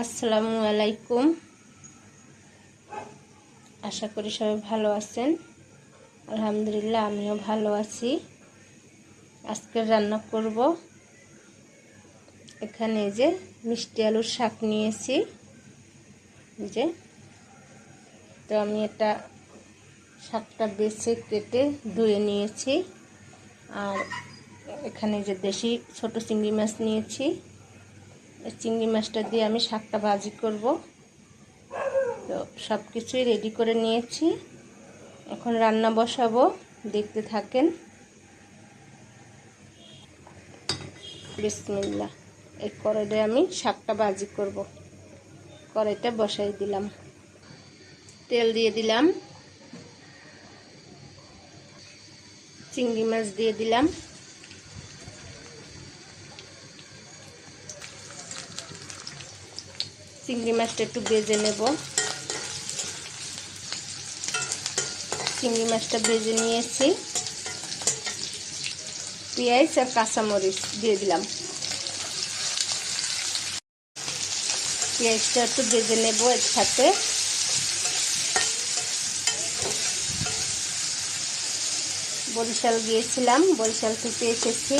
আসসালামু আলাইকুম। আশা করি সবাই ভালো আছেন। আলহামদুলিল্লাহ, আমিও ভালো আছি। আজকে রান্না করব। এখানে যে মিষ্টি আলুর শাক নিয়েছি। যে। তো আমি এটা শাকটা বেছে কেটে ধুয়ে নিয়েছি। আর এখানে যে দেশি ছোট চিংড়ি মাছ নিয়েছি। চিংড়ি মাছটা দিয়ে আমি শাকটা ভাজি করব। তো সব কিছুই রেডি করে নিয়েছি। এখন রান্না বসাবো, দেখতে থাকেন। বিসমিল্লা এই কড়াইটা আমি শাকটা ভাজি করব। কড়াইটা বসাই দিলাম। তেল দিয়ে দিলাম। চিংড়ি মাছ দিয়ে দিলাম। চিংড়ি মাছটা একটু বেজে নেব। চিংড়ি মাছটা বেজে নিয়েছি। পেঁয়াজ আর কাঁচামরিচ দিয়ে দিলাম। পেঁয়াজটা একটু বেজে নেব এর সাথে বরিশাল গিয়েছিলাম, বরিশাল থেকে এসেছি।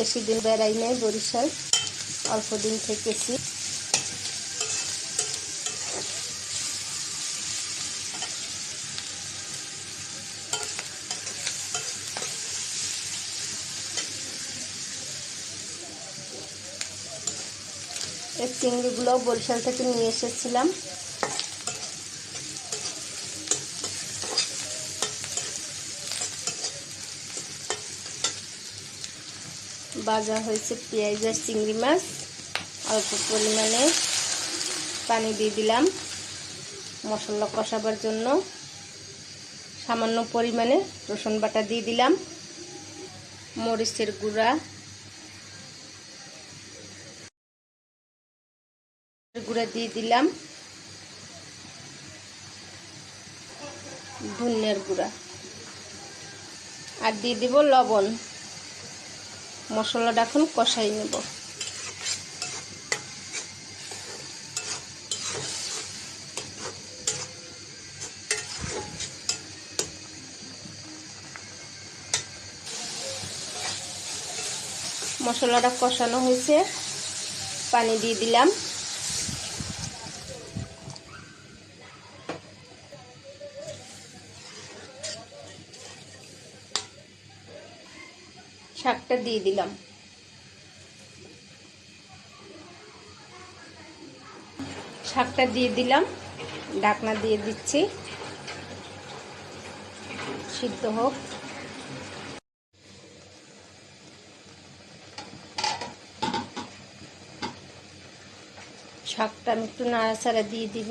বেশি দিন বেড়াই নাই বরিশাল অল্প দিন থেকেছি। এই চিংড়িগুলো বরিশাল থেকে নিয়ে এসেছিলাম। ভাজা হয়েছে পেঁয়াজ আর চিংড়ি মাছ। অল্প পরিমাণে পানি দিয়ে দিলাম মশলা কষাবার জন্য। সামান্য পরিমাণে রসুন বাটা দিয়ে দিলাম, মরিচের গুঁড়া। গুঁড়া দিয়ে দিলাম ধনিয়ার গুঁড়া। আর দিয়ে দিব লবণ। মশলাটা এখন কষাই নেব। মশলাটা কষানো হয়েছে পানি দিয়ে দিলাম। শাকটা দিয়ে দিলাম। শাকটা দিয়ে দিলাম ঢাকনা দিয়ে দিচ্ছি। সিদ্ধ হোক। শাকটা আমি একটু নাড়াচাড়া দিয়ে দিব।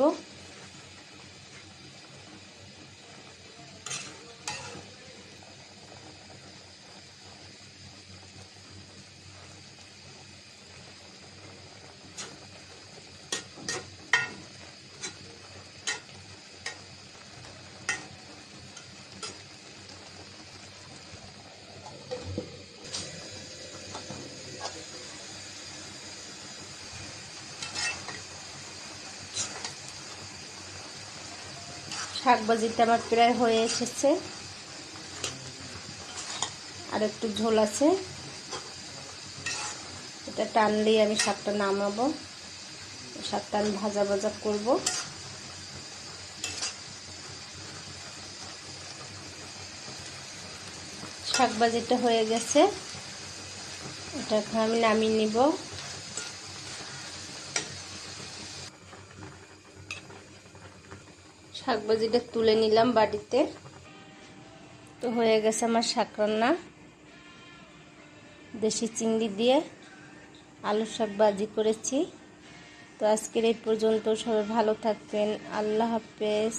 শাক ভাজিটা আমার প্রায় হয়ে এসেছে। আর একটু ঝোল আছে। এটা টানলেই আমি শাকটা নামাবো। শাকটা আমি ভাজা ভাজা করব। শাক ভাজিটা হয়ে গেছে। এটা আমি নামিয়ে নিব। শাক যেটা তুলে নিলাম বাড়িতে। তো হয়ে গেছে আমার শাক রান্না। দেশি চিংড়ি দিয়ে আলু শাক বাজি করেছি। তো আজকের এই পর্যন্ত সবাই ভালো থাকবেন। আল্লাহ হাফেজ।